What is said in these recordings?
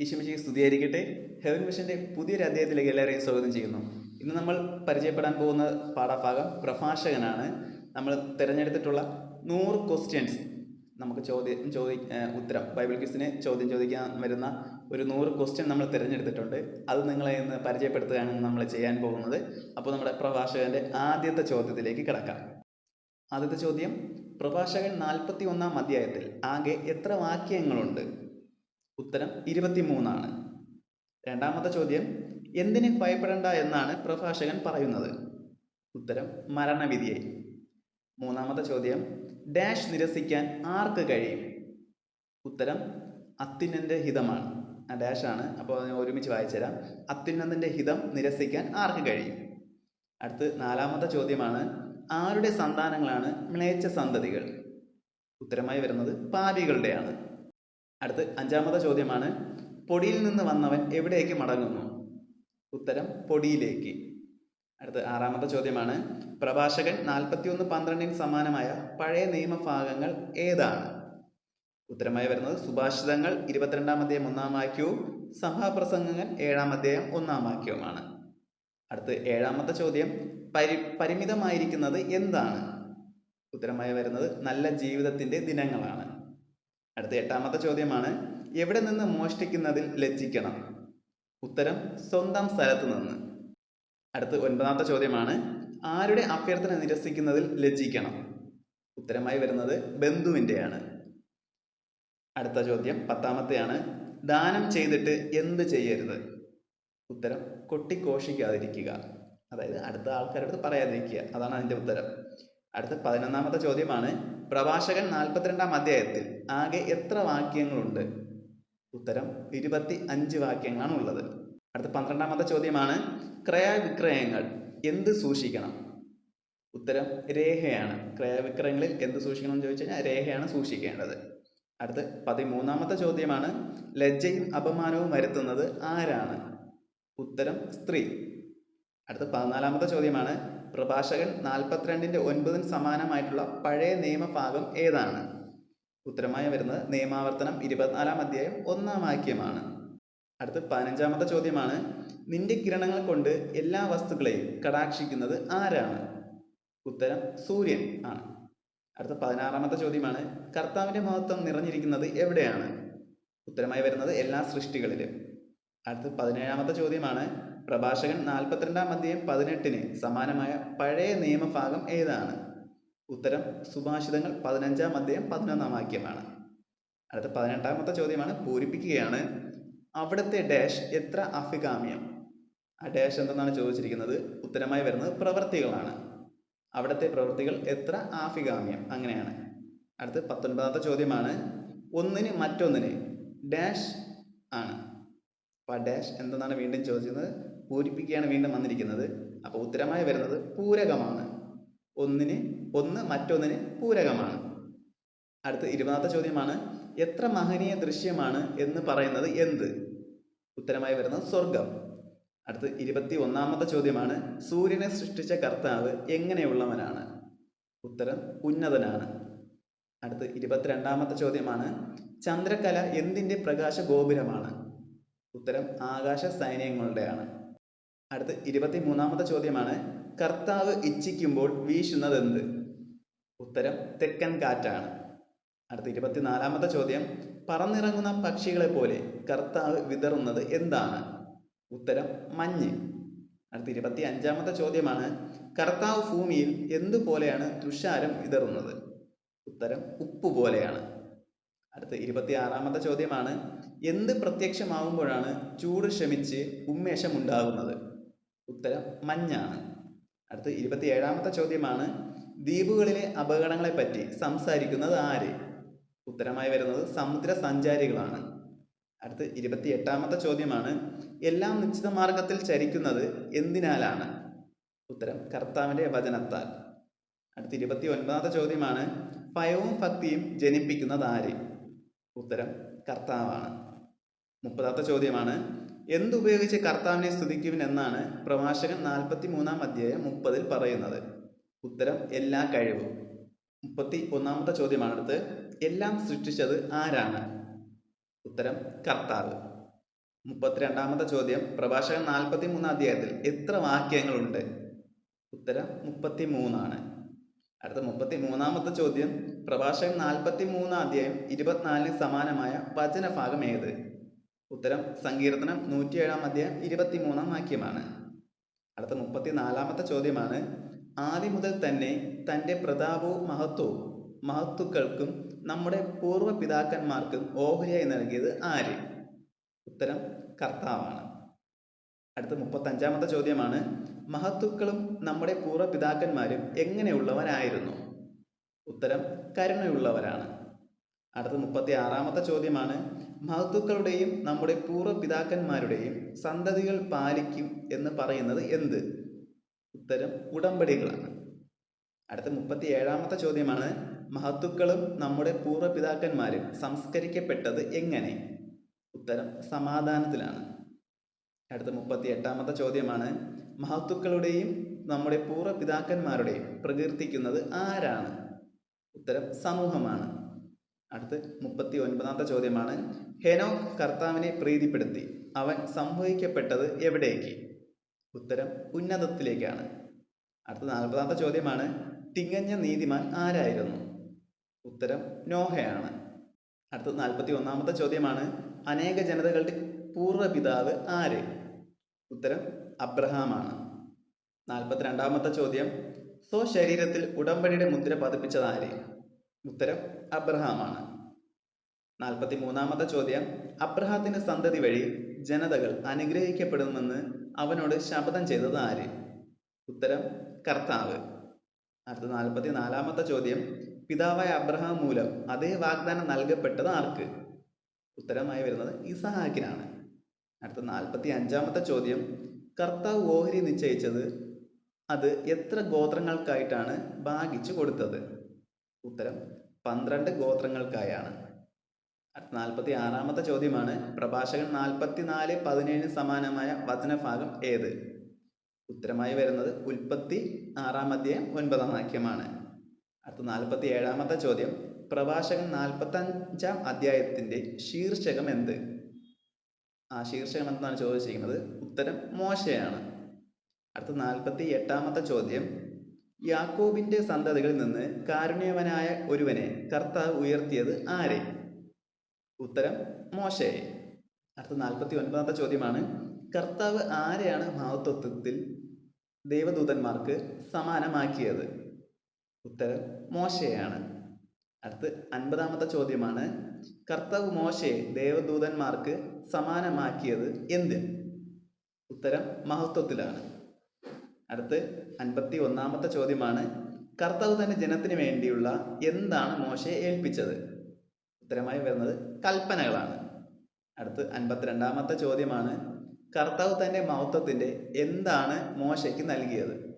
ഈശ്വമിശിക്ക് സ്തുതിയായിരിക്കട്ടെ. ഹെവൻ മിഷന്റെ പുതിയൊരു അധ്യായത്തിലേക്ക് എല്ലാവരെയും സ്വാഗതം ചെയ്യുന്നു. ഇന്ന് നമ്മൾ പരിചയപ്പെടാൻ പോകുന്ന പാഠഭാഗം പ്രഭാഷകനാണ്. നമ്മൾ തിരഞ്ഞെടുത്തിട്ടുള്ള നൂറ് ക്വസ്റ്റ്യൻസ് നമുക്ക് ചോദ്യം ചോദി ഉത്തരം ബൈബിൾ ക്വിസിന് ചോദ്യം ചോദിക്കാൻ വരുന്ന ഒരു നൂറ് ക്വസ്റ്റ്യൻ നമ്മൾ തിരഞ്ഞെടുത്തിട്ടുണ്ട്. അത് നിങ്ങളെ ഇന്ന് പരിചയപ്പെടുത്തുകയാണ് നമ്മൾ ചെയ്യാൻ പോകുന്നത്. അപ്പോൾ നമ്മുടെ പ്രഭാഷകന്റെ ആദ്യത്തെ ചോദ്യത്തിലേക്ക് കിടക്കാം. ആദ്യത്തെ ചോദ്യം പ്രഭാഷകൻ നാൽപ്പത്തി ഒന്നാം അധ്യായത്തിൽ ആകെ എത്ര വാക്യങ്ങളുണ്ട്? ഉത്തരം ഇരുപത്തിമൂന്നാണ്. രണ്ടാമത്തെ ചോദ്യം എന്തിന് ഭയപ്പെടേണ്ട എന്നാണ് പ്രഭാഷകൻ പറയുന്നത്? ഉത്തരം മരണവിധിയെ മൂന്നാമത്തെ ചോദ്യം ഡാഷ് നിരസിക്കാൻ ആർക്ക് കഴിയും? ഉത്തരം അത്യുന്നതിന്റെ ഹിതമാണ്. ആ ഡാഷ് ആണ് അപ്പോൾ ഒരുമിച്ച് വായിച്ചുതരാം അത്യുന്നതിന്റെ ഹിതം നിരസിക്കാൻ ആർക്ക് കഴിയും? അടുത്ത് നാലാമത്തെ ചോദ്യമാണ് ആരുടെ സന്താനങ്ങളാണ് മ്ലേച്ഛ സന്തതികൾ ഉത്തരമായി വരുന്നത് പാപികളുടെയാണ്. അടുത്ത് അഞ്ചാമത്തെ ചോദ്യമാണ് പൊടിയിൽ നിന്ന് വന്നവൻ എവിടേക്ക് മടങ്ങുന്നു? ഉത്തരം പൊടിയിലേക്ക്. അടുത്ത ആറാമത്തെ ചോദ്യമാണ് പ്രഭാഷകൻ നാൽപ്പത്തി ഒന്ന് പന്ത്രണ്ടിന് സമാനമായ പഴയ നിയമഭാഗങ്ങൾ ഏതാണ്? ഉത്തരമായി വരുന്നത് സുഭാഷിതങ്ങൾ ഇരുപത്തിരണ്ടാം അധ്യായം ഒന്നാം വാക്യവും സഭാപ്രസംഗങ്ങൾ ഏഴാം അധ്യായം ഒന്നാം വാക്യവുമാണ്. അടുത്ത് ഏഴാമത്തെ ചോദ്യം പരി പരിമിതമായിരിക്കുന്നത് എന്താണ്? ഉത്തരമായി വരുന്നത് നല്ല ജീവിതത്തിന്റെ ദിനങ്ങളാണ്. അടുത്ത എട്ടാമത്തെ ചോദ്യമാണ് എവിടെ നിന്ന് മോഷ്ടിക്കുന്നതിൽ ലജ്ജിക്കണം? ഉത്തരം സ്വന്തം സ്ഥലത്ത് നിന്ന്. അടുത്ത ഒൻപതാമത്തെ ചോദ്യമാണ് ആരുടെ അഭ്യർത്ഥന നിരസിക്കുന്നതിൽ ലജ്ജിക്കണം? ഉത്തരമായി വരുന്നത് ബന്ധുവിന്റെയാണ്. അടുത്ത ചോദ്യം പത്താമത്തെയാണ് ദാനം ചെയ്തിട്ട് എന്ത് ചെയ്യരുത്? ഉത്തരം കൊട്ടിഘോഷിക്കാതിരിക്കുക. അതായത് അടുത്ത ആൾക്കാരുടെ അടുത്ത് പറയാതിരിക്കുക. അതാണ് അതിന്റെ ഉത്തരം. അടുത്ത പതിനൊന്നാമത്തെ ചോദ്യമാണ് പ്രഭാഷകൻ നാൽപ്പത്തിരണ്ടാം അധ്യായത്തിൽ ആകെ എത്ര വാക്യങ്ങളുണ്ട്? ഉത്തരം ഇരുപത്തി അഞ്ച് വാക്യങ്ങളാണ് ഉള്ളത് അടുത്ത പന്ത്രണ്ടാമത്തെ ചോദ്യമാണ് ക്രയവിക്രയങ്ങൾ എന്ത് സൂക്ഷിക്കണം? ഉത്തരം രേഖയാണ്. ക്രയവിക്രയങ്ങളിൽ എന്ത് സൂക്ഷിക്കണം എന്ന് ചോദിച്ചു കഴിഞ്ഞാൽ രേഖയാണ് സൂക്ഷിക്കേണ്ടത്. അടുത്ത് പതിമൂന്നാമത്തെ ചോദ്യമാണ് ലജ്ജയും അപമാനവും വരുത്തുന്നത് ആരാണ്? ഉത്തരം സ്ത്രീ. അടുത്ത പതിനാലാമത്തെ ചോദ്യമാണ് പ്രഭാഷകൻ നാൽപ്പത്തിരണ്ടിന്റെ ഒൻപതിന് സമാനമായിട്ടുള്ള പഴയ നിയമഭാഗം ഏതാണ്? ഉത്തരമായി വരുന്നത് നിയമാവർത്തനം ഇരുപത്തിനാലാം അധ്യായം ഒന്നാം വാക്യമാണ്. അടുത്ത പതിനഞ്ചാമത്തെ ചോദ്യമാണ് നിന്റെ കിരണങ്ങൾ കൊണ്ട് എല്ലാ വസ്തുക്കളെയും കടാക്ഷിക്കുന്നത് ആരാണ്? ഉത്തരം സൂര്യൻ ആണ്. അടുത്ത പതിനാറാമത്തെ ചോദ്യമാണ് കർത്താവിന്റെ മഹത്വം നിറഞ്ഞിരിക്കുന്നത് എവിടെയാണ്? ഉത്തരമായി വരുന്നത് എല്ലാ സൃഷ്ടികളിലും. അടുത്ത പതിനേഴാമത്തെ ചോദ്യമാണ് പ്രഭാഷകൻ നാൽപ്പത്തിരണ്ടാം അധ്യായം പതിനെട്ടിന് സമാനമായ പഴയ നിയമഭാഗം ഏതാണ്? ഉത്തരം സുഭാഷിതങ്ങൾ പതിനഞ്ചാം അധ്യായം പതിനൊന്നാം വാക്യമാണ്. അടുത്ത പതിനെട്ടാമത്തെ ചോദ്യമാണ് പൂരിപ്പിക്കുകയാണ്. അവിടുത്തെ ഡാഷ് എത്ര അഭികാമ്യം? ആ ഡാഷ് എന്തെന്നാണ് ചോദിച്ചിരിക്കുന്നത്? ഉത്തരമായി വരുന്നത് പ്രവൃത്തികളാണ്. അവിടുത്തെ പ്രവൃത്തികൾ എത്ര ആഫികാമ്യം അങ്ങനെയാണ്. അടുത്ത് പത്തൊൻപതാമത്തെ ചോദ്യമാണ് ഒന്നിന് മറ്റൊന്നിന് ഡാഷ് ആണ്. അപ്പോൾ ആ ഡാഷ് എന്തെന്നാണ് വീണ്ടും ചോദിക്കുന്നത് പൂരിപ്പിക്കുകയാണ് വീണ്ടും വന്നിരിക്കുന്നത്. അപ്പോൾ ഉത്തരമായി വരുന്നത് പൂരകമാണ്. ഒന്നിന് ഒന്ന് മറ്റൊന്നിന് പൂരകമാണ്. അടുത്ത ഇരുപതാമത്തെ ചോദ്യമാണ് എത്ര മഹനീയ ദൃശ്യമാണ് എന്ന് പറയുന്നത് എന്ത്? ഉത്തരമായി വരുന്നത് സ്വർഗം അടുത്ത് ഇരുപത്തി ഒന്നാമത്തെ ചോദ്യമാണ് സൂര്യനെ സൃഷ്ടിച്ച കർത്താവ് എങ്ങനെയുള്ളവനാണ്? ഉത്തരം ഉന്നതനാണ്. അടുത്ത് ഇരുപത്തിരണ്ടാമത്തെ ചോദ്യമാണ് ചന്ദ്രകല എന്തിന്റെ പ്രകാശ ഗോപുരമാണ് ഉത്തരം ആകാശ സൈന്യങ്ങളുടെയാണ്. അടുത്ത് ഇരുപത്തി മൂന്നാമത്തെ ചോദ്യമാണ് കർത്താവ് ഇച്ഛിക്കുമ്പോൾ വീശുന്നത് എന്ത് ഉത്തരം തെക്കൻ കാറ്റാണ്. അടുത്ത ഇരുപത്തിനാലാമത്തെ ചോദ്യം പറന്നിറങ്ങുന്ന പക്ഷികളെ പോലെ കർത്താവ് വിതറുന്നത് എന്താണ്? ഉത്തരം മഞ്ഞ്. അടുത്ത ഇരുപത്തി അഞ്ചാമത്തെ ചോദ്യമാണ് കർത്താവ് ഭൂമിയിൽ എന്തുപോലെയാണ് തുഷാരം വിതറുന്നത്? ഉത്തരം ഉപ്പ് പോലെയാണ്. അടുത്ത ഇരുപത്തി ആറാമത്തെ ചോദ്യമാണ് എന്ത് പ്രത്യക്ഷമാവുമ്പോഴാണ് ചൂട് ശമിച്ച് ഉന്മേഷം ഉണ്ടാകുന്നത്? ഉത്തരം മഞ്ഞാണ്. അടുത്ത ഇരുപത്തി ഏഴാമത്തെ ചോദ്യമാണ് ദ്വീപുകളിലെ അപകടങ്ങളെ പറ്റി സംസാരിക്കുന്നത് ആര്? ഉത്തരമായി വരുന്നത് സമുദ്ര സഞ്ചാരികളാണ് അടുത്ത് ഇരുപത്തി എട്ടാമത്തെ ചോദ്യമാണ് എല്ലാം നിശ്ചിത മാർഗത്തിൽ ചരിക്കുന്നത് എന്തിനാലാണ്? ഉത്തരം കർത്താവിന്റെ വചനത്താൽ. അടുത്ത ഇരുപത്തി ഒൻപതാമത്തെ ചോദ്യമാണ് ഭയവും ഭക്തിയും ജനിപ്പിക്കുന്നത് ആര്? ഉത്തരം കർത്താവാണ്. മുപ്പതാമത്തെ ചോദ്യമാണ് എന്തുപയോഗിച്ച് കർത്താവിനെ സ്തുതിക്കുവിൻ എന്നാണ് പ്രഭാഷകൻ നാൽപ്പത്തി മൂന്നാം അധ്യായം മുപ്പതിൽ പറയുന്നത്? ഉത്തരം എല്ലാ കഴിവും. മുപ്പത്തി ഒന്നാമത്തെ ചോദ്യമാണ് അടുത്ത്. എല്ലാം സൃഷ്ടിച്ചത് ആരാണ്? ഉത്തരം കർത്താവ്. മുപ്പത്തിരണ്ടാമത്തെ ചോദ്യം പ്രഭാഷകൻ നാൽപ്പത്തി മൂന്നാം അധ്യായത്തിൽ എത്ര വാക്യങ്ങളുണ്ട്? ഉത്തരം മുപ്പത്തി മൂന്നാണ് അടുത്ത മുപ്പത്തി മൂന്നാമത്തെ ചോദ്യം പ്രഭാഷകൻ നാൽപ്പത്തി മൂന്നാം അധ്യായം ഇരുപത്തിനാലിന് സമാനമായ വചനഭാഗം ഏത്? ഉത്തരം സങ്കീർത്തനം നൂറ്റിയേഴാം അധ്യായം ഇരുപത്തിമൂന്നാം വാക്യമാണ്. അടുത്ത മുപ്പത്തി നാലാമത്തെ ചോദ്യമാണ് ആദ്യം മുതൽ തന്നെ തന്റെ പ്രതാപവും മഹത്വവും മഹത്തുക്കൾക്കും നമ്മുടെ പൂർവ പിതാക്കന്മാർക്കും ഓഹരിയായി നൽകിയത് ആര്? ഉത്തരം കർത്താവാണ്. അടുത്ത മുപ്പത്തഞ്ചാമത്തെ ചോദ്യമാണ് മഹത്തുക്കളും നമ്മുടെ പൂർവ പിതാക്കന്മാരും എങ്ങനെയുള്ളവരായിരുന്നു? ഉത്തരം കരുണയുള്ളവരാണ്. അടുത്ത മുപ്പത്തി ആറാമത്തെ ചോദ്യമാണ്. മഹത്തുക്കളുടെയും നമ്മുടെ പൂർവപിതാക്കന്മാരുടെയും സന്തതികൾ പാലിക്കും എന്ന് പറയുന്നത് എന്ത്? ഉത്തരം ഉടമ്പടികളാണ്. അടുത്ത മുപ്പത്തി ഏഴാമത്തെ ചോദ്യമാണ്. മഹത്തുക്കളും നമ്മുടെ പൂർവപിതാക്കന്മാരും സംസ്കരിക്കപ്പെട്ടത് എങ്ങനെ? ഉത്തരം സമാധാനത്തിലാണ്. അടുത്ത മുപ്പത്തി എട്ടാമത്തെ ചോദ്യമാണ്. മഹത്തുക്കളുടെയും നമ്മുടെ പൂർവപിതാക്കന്മാരുടെയും പ്രകീർത്തിക്കുന്നത് ആരാണ്? ഉത്തരം സമൂഹമാണ്. അടുത്ത് മുപ്പത്തി ഒൻപതാമത്തെ ചോദ്യമാണ്. ഹെനോ കർത്താവിനെ പ്രീതിപ്പെടുത്തി. അവൻ സംഭവിക്കപ്പെട്ടത് എവിടേക്ക്? ഉത്തരം ഉന്നതത്തിലേക്കാണ്. അടുത്ത നാൽപ്പതാമത്തെ ചോദ്യമാണ് തികഞ്ഞ നീതിമാൻ ആരായിരുന്നു? ഉത്തരം നോഹയാണ്. അടുത്ത നാൽപ്പത്തി ഒന്നാമത്തെ ചോദ്യമാണ് അനേക ജനതകളുടെ പൂർവപിതാവ് ആര്? ഉത്തരം അബ്രഹാമാണ്. നാൽപ്പത്തി രണ്ടാമത്തെ ചോദ്യം സ്വശരീരത്തിൽ ഉടമ്പടിയുടെ മുദ്ര പതിപ്പിച്ചത് ആര്? ഉത്തരം അബ്രഹാമാണ്. നാൽപ്പത്തി മൂന്നാമത്തെ ചോദ്യം. അബ്രഹാത്തിന്റെ സന്തതി വഴി ജനതകൾ അനുഗ്രഹിക്കപ്പെടുമെന്ന് അവനോട് ശപഥം ചെയ്തത് ആര്? ഉത്തരം കർത്താവ്. അടുത്ത നാൽപ്പത്തി നാലാമത്തെ ചോദ്യം. പിതാവായ അബ്രഹാം മൂലം അതേ വാഗ്ദാനം നൽകപ്പെട്ടത് ആർക്ക്? ഉത്തരമായി വരുന്നത് ഇസഹാക്കിനാണ് അടുത്ത നാൽപ്പത്തി അഞ്ചാമത്തെ ചോദ്യം. കർത്താവ് ഓഹരി നിശ്ചയിച്ചത് അത് എത്ര ഗോത്രങ്ങൾക്കായിട്ടാണ് ഭാഗിച്ചു കൊടുത്തത്? ഉത്തരം പന്ത്രണ്ട് ഗോത്രങ്ങൾക്കായാണ്. നാൽപ്പത്തി ആറാമത്തെ ചോദ്യമാണ് പ്രഭാഷകൻ നാൽപ്പത്തി നാല് പതിനേഴിന് സമാനമായ വചനഭാഗം ഏത്? ഉത്തരമായി വരുന്നത് ഉൽപ്പത്തി ആറാം ഒൻപതാം വാക്യമാണ്. അടുത്ത നാൽപ്പത്തി ഏഴാമത്തെ ചോദ്യം പ്രഭാഷകൻ നാൽപ്പത്തഞ്ചാം അധ്യായത്തിന്റെ ശീർഷകം എന്ത്? ആ ശീർഷകം എന്താണ് ചോദിച്ചിരിക്കുന്നത്? ഉത്തരം മോശയാണ്. അടുത്ത നാൽപ്പത്തി എട്ടാമത്തെ ചോദ്യം യാക്കോബിന്റെ സന്തതികളിൽ നിന്ന് കാരുണ്യവനായ ഒരുവനെ കർത്താവ് ഉയർത്തിയത് ആരെ? ഉത്തരം മോശയെ അടുത്ത നാൽപ്പത്തി ഒൻപതാമത്തെ ചോദ്യമാണ് കർത്താവ് ആരെയാണ് മഹത്വത്വത്തിൽ ദൈവദൂതന്മാർക്ക് സമാനമാക്കിയത്? ഉത്തരം മോശയാണ്. അടുത്ത് അൻപതാമത്തെ ചോദ്യമാണ് കർത്താവ് മോശയെ ദേവദൂതന്മാർക്ക് സമാനമാക്കിയത് എന്ത് ഉത്തരം മഹത്വത്തിലാണ്. അടുത്ത് അൻപത്തി ഒന്നാമത്തെ ചോദ്യമാണ് കർത്താവ് തന്റെ ജനത്തിന് വേണ്ടിയുള്ള എന്താണ് മോശയെ ഏൽപ്പിച്ചത്? ഉത്തരമായി വരുന്നത് കൽപ്പനകളാണ്. അടുത്ത് അൻപത്തിരണ്ടാമത്തെ ചോദ്യമാണ് കർത്താവ് തന്റെ മഹത്വത്തിന്റെ എന്താണ് മോശയ്ക്ക് നൽകിയത്?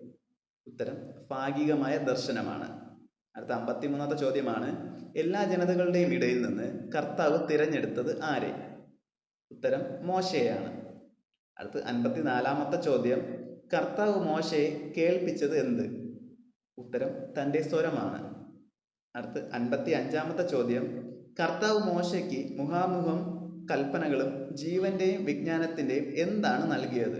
ഉത്തരം ഭാഗികമായ ദർശനമാണ്. അടുത്ത അമ്പത്തിമൂന്നാമത്തെ ചോദ്യമാണ് എല്ലാ ജനതകളുടെയും ഇടയിൽ നിന്ന് കർത്താവ് തിരഞ്ഞെടുത്തത് ആരെ? ഉത്തരം മോശയാണ്. അടുത്ത് അൻപത്തിനാലാമത്തെ ചോദ്യം കർത്താവ് മോശയെ കേൾപ്പിച്ചത് എന്ത്? ഉത്തരം തന്റെ സ്വരമാണ്. അടുത്ത് അൻപത്തി അഞ്ചാമത്തെ ചോദ്യം. കർത്താവ് മോശയ്ക്ക് മുഖാമുഖം കൽപ്പനകളും ജീവന്റെയും വിജ്ഞാനത്തിന്റെയും എന്താണ് നൽകിയത്?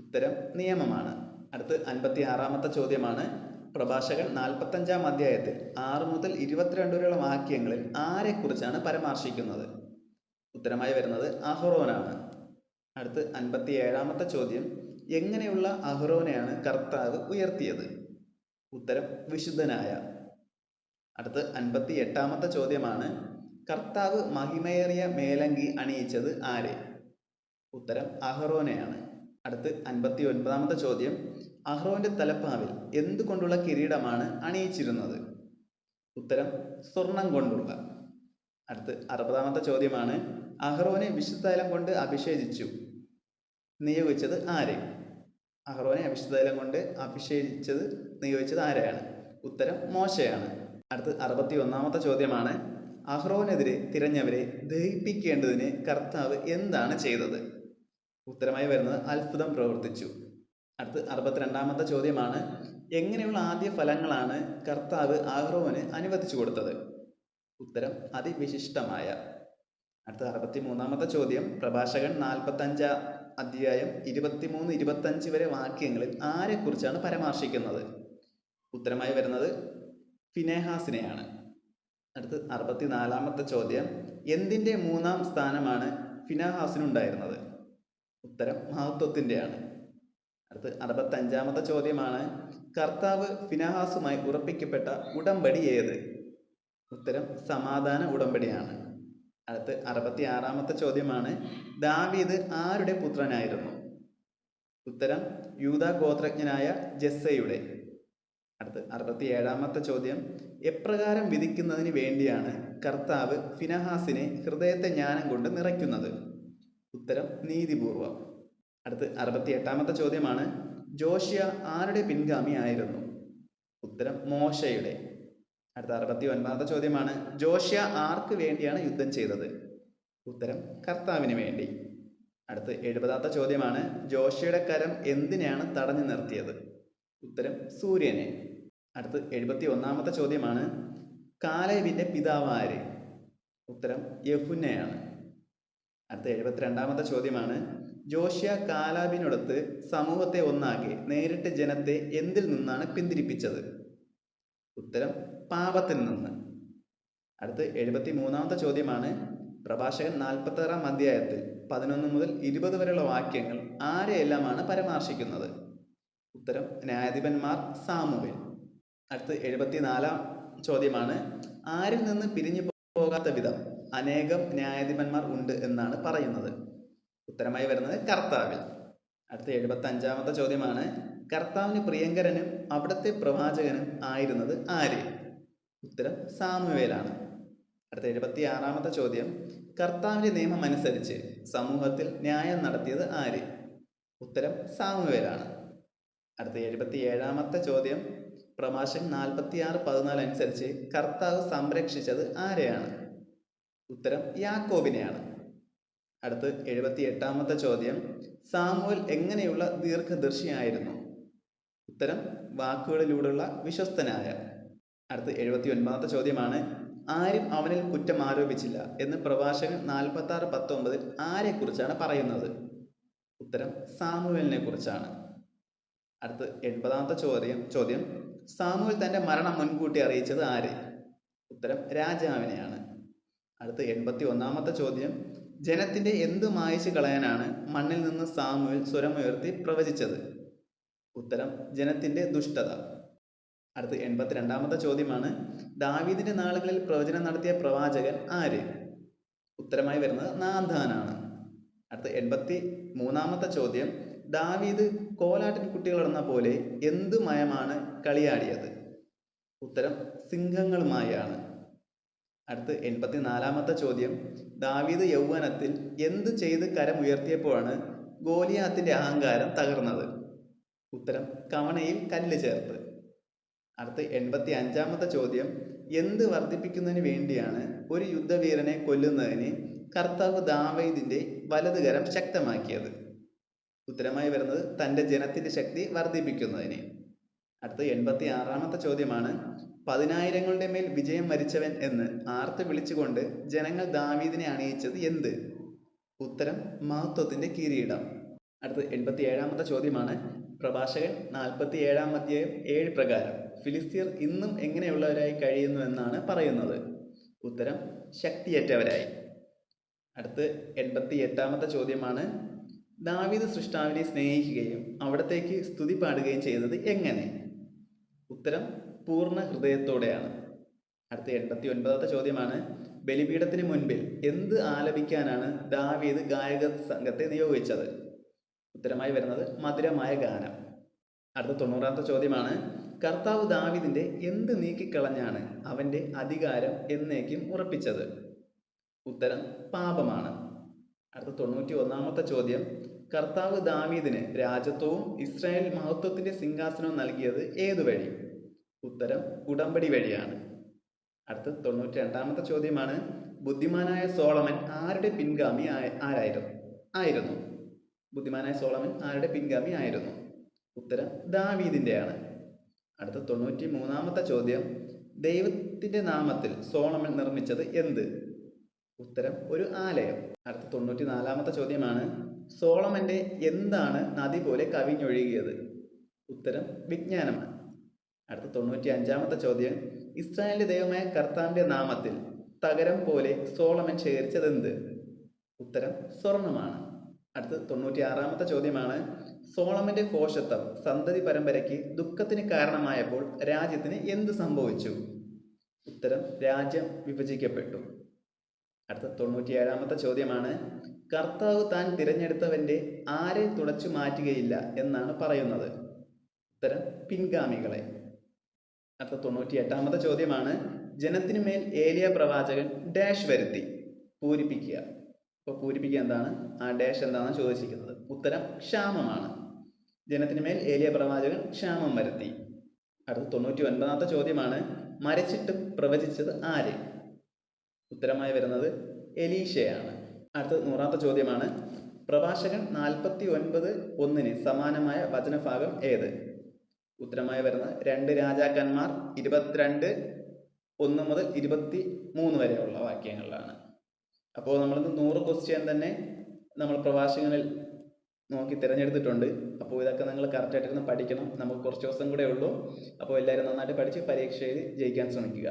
ഉത്തരം നിയമമാണ്. അടുത്ത് അൻപത്തി ആറാമത്തെ ചോദ്യമാണ്. പ്രഭാഷകൻ നാൽപ്പത്തഞ്ചാം അധ്യായത്തിൽ ആറ് മുതൽ ഇരുപത്തിരണ്ട് വരെയുള്ള വാക്യങ്ങളിൽ ആരെക്കുറിച്ചാണ് പരാമർശിക്കുന്നത്? ഉത്തരമായി വരുന്നത് അഹ്റോനാണ്. അടുത്ത് അൻപത്തി ഏഴാമത്തെ ചോദ്യം. എങ്ങനെയുള്ള അഹ്റോനെയാണ് കർത്താവ് ഉയർത്തിയത്? ഉത്തരം വിശുദ്ധനായ. അടുത്ത് അൻപത്തി എട്ടാമത്തെ ചോദ്യമാണ് കർത്താവ് മഹിമയേറിയ മേലങ്കി അണിയിച്ചത് ആരെ? ഉത്തരം അഹ്റോനെയാണ്. അടുത്ത് അൻപത്തി ഒൻപതാമത്തെ ചോദ്യം അഹ്റോന്റെ തലപ്പാവിൽ എന്തുകൊണ്ടുള്ള കിരീടമാണ് അണിയിച്ചിരുന്നത്? ഉത്തരം സ്വർണം കൊണ്ടുള്ള. അടുത്ത് അറുപതാമത്തെ ചോദ്യമാണ് അഹ്റോനെ വിശുദ്ധതൈലം കൊണ്ട് അഭിഷേചിച്ചു. നിയോഗിച്ചത് ആരെ? അഹ്റോനെ വിശുദ്ധതൈലം കൊണ്ട് അഭിഷേകിച്ചത് നിയോഗിച്ചത് ആരെയാണ്? ഉത്തരം മോശയാണ്. അടുത്ത് അറുപത്തി ഒന്നാമത്തെ ചോദ്യമാണ്. അഹ്റോനെതിരെ തിരഞ്ഞവരെ ദഹിപ്പിക്കേണ്ടതിന് കർത്താവ് എന്താണ് ചെയ്തത്? ഉത്തരമായി വരുന്നത് അത്ഭുതം പ്രവർത്തിച്ചു. അടുത്ത് അറുപത്തിരണ്ടാമത്തെ ചോദ്യമാണ്. എങ്ങനെയുള്ള ആദ്യ ഫലങ്ങളാണ് കർത്താവ് അഹ്റോന് അനുവദിച്ചു കൊടുത്തത്? ഉത്തരം അതിവിശിഷ്ടമായ. അടുത്ത അറുപത്തി മൂന്നാമത്തെ ചോദ്യം. പ്രഭാഷകൻ നാൽപ്പത്തഞ്ച് അധ്യായം ഇരുപത്തിമൂന്ന് ഇരുപത്തഞ്ച് വരെ വാക്യങ്ങളിൽ ആരെക്കുറിച്ചാണ് പരാമർശിക്കുന്നത്? ഉത്തരമായി വരുന്നത് ഫിനേഹാസിനെയാണ്. അടുത്ത് അറുപത്തിനാലാമത്തെ ചോദ്യം. എന്തിന്റെ മൂന്നാം സ്ഥാനമാണ് ഫിനാഹാസിനുണ്ടായിരുന്നത്? ഉത്തരം മഹത്വത്തിന്റെയാണ് അടുത്ത് അറുപത്തഞ്ചാമത്തെ ചോദ്യമാണ്. കർത്താവ് ഫിനാഹാസുമായി ഉറപ്പിക്കപ്പെട്ട ഉടമ്പടി ഏത്? ഉത്തരം സമാധാന ഉടമ്പടിയാണ്. അടുത്ത് അറുപത്തി ആറാമത്തെ ചോദ്യമാണ് ദാവീദ് ആരുടെ പുത്രനായിരുന്നു? ഉത്തരം യൂത ഗോത്രജ്ഞനായ ജെസ്സയുടെ. അടുത്ത് അറുപത്തി ഏഴാമത്തെ ചോദ്യം എപ്രകാരം വിധിക്കുന്നതിന് വേണ്ടിയാണ് കർത്താവ് ഫിനഹാസിനെ ഹൃദയത്തെ ജ്ഞാനം കൊണ്ട് നിറയ്ക്കുന്നത്? ഉത്തരം നീതിപൂർവം. അടുത്ത് അറുപത്തി എട്ടാമത്തെ ചോദ്യമാണ് ജോഷിയ ആരുടെ പിൻഗാമി ആയിരുന്നു ഉത്തരം മോശയുടെ. അടുത്ത അറുപത്തി ഒൻപതാമത്തെ ചോദ്യമാണ്. ജോഷ്യ ആർക്ക് വേണ്ടിയാണ് യുദ്ധം ചെയ്തത്? ഉത്തരം കർത്താവിന് വേണ്ടി. അടുത്ത് എഴുപതാമത്തെ ചോദ്യമാണ് ജോഷ്യയുടെ കരം എന്തിനെയാണ് തടഞ്ഞു നിർത്തിയത്? ഉത്തരം സൂര്യനെ. അടുത്ത് എഴുപത്തി ഒന്നാമത്തെ ചോദ്യമാണ് കാലേവിന്റെ പിതാവ് ആര്? ഉത്തരം യഹുനയാണ് അടുത്ത എഴുപത്തിരണ്ടാമത്തെ ചോദ്യമാണ് ജോഷ്യ കാലാബിനോടത്ത് സമൂഹത്തെ ഒന്നാകെ നേരിട്ട് ജനത്തെ എന്തിൽ നിന്നാണ് പിന്തിരിപ്പിച്ചത്? ഉത്തരം പാപത്തിൽ നിന്ന്. അടുത്ത് എഴുപത്തി മൂന്നാമത്തെ ചോദ്യമാണ്. പ്രഭാഷകൻ നാൽപ്പത്തി ആറാം അധ്യായത്തിൽ പതിനൊന്ന് മുതൽ ഇരുപത് വരെയുള്ള വാക്യങ്ങൾ ആരെയെല്ലാമാണ് പരാമർശിക്കുന്നത്? ഉത്തരം ന്യായാധിപന്മാർ സാമുവേൽ. അടുത്ത് എഴുപത്തിനാലാം ചോദ്യമാണ് ആരിൽ നിന്ന് പിരിഞ്ഞു പോകാത്ത വിധം അനേകം ന്യായാധിപന്മാർ ഉണ്ട് എന്നാണ് പറയുന്നത്. ഉത്തരമായി വരുന്നത് കർത്താവിൽ. അടുത്ത എഴുപത്തി അഞ്ചാമത്തെ ചോദ്യമാണ് കർത്താവിന് പ്രിയങ്കരനും അവിടുത്തെ പ്രവാചകനും ആയിരുന്നത് ആര്? ഉത്തരം സാമുവേലാണ്. അടുത്ത എഴുപത്തി ആറാമത്തെ ചോദ്യം. കർത്താവിന്റെ നിയമം അനുസരിച്ച് സമൂഹത്തിൽ ന്യായം നടത്തിയത് ആര്? ഉത്തരം സാമുവേലാണ്. അടുത്ത എഴുപത്തി ഏഴാമത്തെ ചോദ്യം. പ്രഭാഷകൻ നാൽപ്പത്തി ആറ് പതിനാല് അനുസരിച്ച് കർത്താവ് സംരക്ഷിച്ചത് ആരെയാണ്? ഉത്തരം യാക്കോബിനെയാണ്. അടുത്ത് എഴുപത്തി എട്ടാമത്തെ ചോദ്യം. സാമുവൽ എങ്ങനെയുള്ള ദീർഘദർശിയായിരുന്നു? ഉത്തരം വാക്കുകളിലൂടെയുള്ള വിശ്വസ്തനായ അടുത്ത് എഴുപത്തി ഒൻപതാമത്തെ ചോദ്യമാണ് ആരും അവനിൽ കുറ്റം ആരോപിച്ചില്ല എന്ന് പ്രഭാഷകൻ നാൽപ്പത്തി ആറ് പത്തൊമ്പതിൽ ആരെക്കുറിച്ചാണ് പറയുന്നത്? ഉത്തരം സാമുവലിനെ കുറിച്ചാണ്. അടുത്ത് എൺപതാമത്തെ ചോദ്യം ചോദ്യം സാമുവൽ തന്റെ മരണം മുൻകൂട്ടി അറിയിച്ചത് ആര്? ഉത്തരം രാജാവിനെയാണ്. അടുത്ത് എൺപത്തി ഒന്നാമത്തെ ചോദ്യം ജനത്തിന്റെ എന്ത് മായച്ചു കളയാനാണ് മണ്ണിൽ നിന്ന് സാമുവൽ സ്വരമുയർത്തി പ്രവചിച്ചത്? ഉത്തരം ജനത്തിന്റെ ദുഷ്ടത. അടുത്ത് എൺപത്തിരണ്ടാമത്തെ ചോദ്യമാണ് ദാവീദിന്റെ നാളുകളിൽ പ്രവചനം നടത്തിയ പ്രവാചകൻ ആര്? ഉത്തരമായി വരുന്നത് നാഥാനാണ്. അടുത്ത എൺപത്തി മൂന്നാമത്തെ ചോദ്യം ദാവീദ് കോലാട്ടിൻ കുട്ടികളെന്ന പോലെ എന്ത് മയമാണ് കളിയാടിയത്? ഉത്തരം സിംഹങ്ങളുമായാണ് അടുത്ത് എൺപത്തി നാലാമത്തെ ചോദ്യം ദാവീദ് യൗവനത്തിൽ എന്ത് ചെയ്ത് കരമുയർത്തിയപ്പോഴാണ് ഗോലിയാത്തിന്റെ അഹങ്കാരം തകർന്നത്? ഉത്തരം കവണയിൽ കല്ല് ചേർത്ത്. അടുത്ത് എൺപത്തി അഞ്ചാമത്തെ ചോദ്യം. എന്ത് വർദ്ധിപ്പിക്കുന്നതിന് വേണ്ടിയാണ് ഒരു യുദ്ധവീരനെ കൊല്ലുന്നതിന് കർത്താവ് ദാവീദിന്റെ വലതുകരം ശക്തമാക്കിയത്? ഉത്തരമായി വരുന്നത് തന്റെ ജനത്തിന്റെ ശക്തി വർദ്ധിപ്പിക്കുന്നതിന്. അടുത്ത എൺപത്തി ആറാമത്തെ ചോദ്യമാണ് പതിനായിരങ്ങളുടെ മേൽ വിജയം വരിച്ചവൻ എന്ന് ആർത്ത് വിളിച്ചുകൊണ്ട് ജനങ്ങൾ ദാവീദിനെ അണിയിച്ചത് എന്ത്? ഉത്തരം മഹത്വത്തിന്റെ കിരീടം. അടുത്ത എൺപത്തി ഏഴാമത്തെ ചോദ്യമാണ് പ്രഭാഷകൻ നാൽപ്പത്തി ഏഴാം അധ്യായം ഏഴ് പ്രകാരം ഫിലിസ്തീർ ഇന്നും എങ്ങനെയുള്ളവരായി കഴിയുന്നു എന്നാണ് പറയുന്നത്. ഉത്തരം ശക്തിയേറ്റവരായി. അടുത്ത് എൺപത്തി എട്ടാമത്തെ ചോദ്യമാണ് ദാവീദ് സൃഷ്ടാവിനെ സ്നേഹിക്കുകയും അവിടത്തേക്ക് സ്തുതി പാടുകയും ചെയ്തത് എങ്ങനെ? ഉത്തരം പൂർണ ഹൃദയത്തോടെയാണ്. അടുത്ത എൺപത്തി ഒൻപതാമത്തെ ചോദ്യമാണ് ബലിപീഠത്തിന് മുൻപിൽ എന്ത് ആലപിക്കാനാണ് ദാവീദ് ഗായക സംഘത്തെ നിയോഗിച്ചത്? ഉത്തരമായി വരുന്നത് മധുരമായ ഗാനം. അടുത്ത തൊണ്ണൂറാമത്തെ ചോദ്യമാണ് കർത്താവ് ദാവിദിന്റെ എന്ത് നീക്കിക്കളഞ്ഞാണ് അവന്റെ അധികാരം എന്നേക്കും ഉറപ്പിച്ചത്? ഉത്തരം പാപമാണ്. അടുത്ത തൊണ്ണൂറ്റി ഒന്നാമത്തെ ചോദ്യം കർത്താവ് ദാവീദിന് രാജ്യത്വവും ഇസ്രായേൽ മഹത്വത്തിന്റെ സിംഹാസനവും നൽകിയത് ഏതു വഴി? ഉത്തരം ഉടമ്പടി വഴിയാണ്. അടുത്ത തൊണ്ണൂറ്റി രണ്ടാമത്തെ ചോദ്യമാണ് ബുദ്ധിമാനായ സോളമൻ ആരുടെ പിൻഗാമി ആരായിരുന്നു? ആയിരുന്നു. ബുദ്ധിമാനായ സോളമൻ ആരുടെ പിൻഗാമി ആയിരുന്നു? ഉത്തരം ദാവീദിന്റെയാണ്. അടുത്ത തൊണ്ണൂറ്റി മൂന്നാമത്തെ ചോദ്യം ദൈവത്തിന്റെ നാമത്തിൽ സോളമൻ നിർമ്മിച്ചത് എന്ത്? ഉത്തരം ഒരു ആലയം. അടുത്ത തൊണ്ണൂറ്റി നാലാമത്തെ ചോദ്യമാണ് സോളമന്റെ എന്താണ് നദി പോലെ കവിഞ്ഞൊഴുകിയത്? ഉത്തരം വിജ്ഞാനമാണ്. അടുത്ത തൊണ്ണൂറ്റി അഞ്ചാമത്തെ ചോദ്യം ഇസ്രായേലിന്റെ ദൈവമായ കർത്താവിന്റെ നാമത്തിൽ തകരം പോലെ സോളമൻ ശേഖരിച്ചതെന്ത്? ഉത്തരം സ്വർണമാണ്. അടുത്ത തൊണ്ണൂറ്റി ആറാമത്തെ ചോദ്യമാണ്. സോളമന്റെ കോശത്വം സന്തതി പരമ്പരയ്ക്ക് ദുഃഖത്തിന് കാരണമായപ്പോൾ രാജ്യത്തിന് എന്ത് സംഭവിച്ചു? ഉത്തരം രാജ്യം വിഭജിക്കപ്പെട്ടു. അടുത്ത തൊണ്ണൂറ്റി ഏഴാമത്തെ ചോദ്യമാണ് കർത്താവ് താൻ തിരഞ്ഞെടുത്തവന്റെ ആരെ തുടച്ചു മാറ്റുകയില്ല എന്നാണ് പറയുന്നത്. ഉത്തരം പിൻഗാമികളെ. അടുത്ത തൊണ്ണൂറ്റി എട്ടാമത്തെ ചോദ്യമാണ് ജനത്തിനുമേൽ ഏലിയ പ്രവാചകൻ ഡാഷ് വരുത്തി പൂരിപ്പിക്കുക. അപ്പോൾ പൂരിപ്പിക്കുക എന്താണ്? ആ ഡാഷ് എന്താണെന്ന് ചോദിച്ചിരിക്കുന്നത്. ഉത്തരം ക്ഷാമമാണ്. ജനത്തിന് മേൽ ഏലിയ പ്രവാചകൻ ക്ഷാമം വരുത്തി. അടുത്ത തൊണ്ണൂറ്റി ഒൻപതാമത്തെ ചോദ്യമാണ്. മരച്ചിട്ട് പ്രവചിച്ചത് ആര്? ഉത്തരമായി വരുന്നത് എലീഷയാണ് അടുത്ത നൂറാമത്തെ ചോദ്യമാണ്. പ്രഭാഷകൻ നാൽപ്പത്തി ഒൻപത് ഒന്നിന് സമാനമായ വചനഭാഗം ഏത്? ഉത്തരമായി വരുന്നത് രണ്ട് രാജാക്കന്മാർ ഇരുപത്തിരണ്ട് ഒന്ന് മുതൽ ഇരുപത്തി മൂന്ന് വരെയുള്ള വാക്യങ്ങളിലാണ്. അപ്പോൾ നമ്മളിന്ന് നൂറ് ക്വസ്റ്റ്യൻ തന്നെ നമ്മൾ പ്രഭാഷകനിൽ നോക്കി തിരഞ്ഞെടുത്തിട്ടുണ്ട്. അപ്പോൾ ഇതൊക്കെ നിങ്ങൾ കറക്റ്റായിട്ടിരുന്ന് പഠിക്കണം. നമുക്ക് കുറച്ച് ദിവസം കൂടെ ഉള്ളൂ. അപ്പോൾ എല്ലാവരും നന്നായിട്ട് പഠിച്ച് പരീക്ഷ എഴുതി ജയിക്കാൻ ശ്രമിക്കുക.